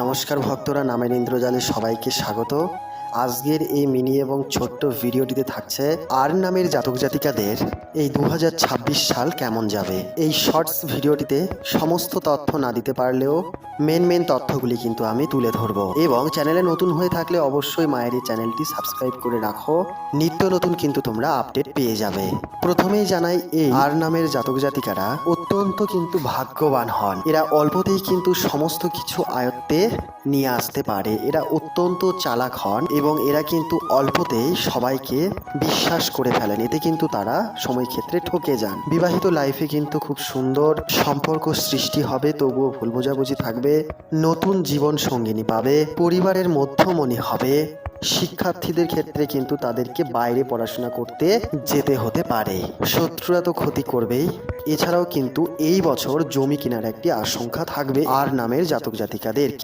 নমস্কার ভক্তরা নামের ইন্দ্রজালে সবাইকে স্বাগত। আজকের এই মিনি এবং ছোট্ট ভিডিওটিতে থাকছে আর নামের জাতক জাতিকাদের এই দু সাল কেমন যাবে? এই শর্টস ভিডিওটিতে সমস্ত তথ্য না দিতে পারলেও মেন মেন তথ্যগুলি কিন্তু আমি তুলে ধরবো। এবং চ্যানেলে নতুন হয়ে থাকলে অবশ্যই মায়ের এই চ্যানেলটি সাবস্ক্রাইব করে রাখো। নিত্য নতুন কিন্তু তোমরা আপডেট পেয়ে যাবে। প্রথমেই জানাই এই আর নামের জাতক জাতিকারা অত্যন্ত কিন্তু ভাগ্যবান হন। এরা অল্পতেই কিন্তু সমস্ত কিছু আয়ত্তে নিয়ে আসতে পারে। এরা অত্যন্ত চালাক হন এবং এরা কিন্তু অল্পতেই সবাইকে বিশ্বাস করে ফেলেন। এতে কিন্তু তারা সময় ক্ষেত্রে ঠকে যান। বিবাহিত লাইফে কিন্তু খুব সুন্দর সম্পর্ক সৃষ্টি হবে, তবুও ভুল বোঝাবুঝি থাকবে। নতুন জীবন সঙ্গিনী পাবে, পরিবারের মধ্যমণি হবে। শিক্ষার্থীদের ক্ষেত্রে কিন্তু তাদেরকে বাইরে পড়াশোনা করতে যেতে হতে পারে। শত্রুরা তো ক্ষতি করবেই। এছাড়াও কিন্তু এই বছর জমি কেনার একটি আশঙ্কা থাকবে, আর নামের জাতক জাতিকাদের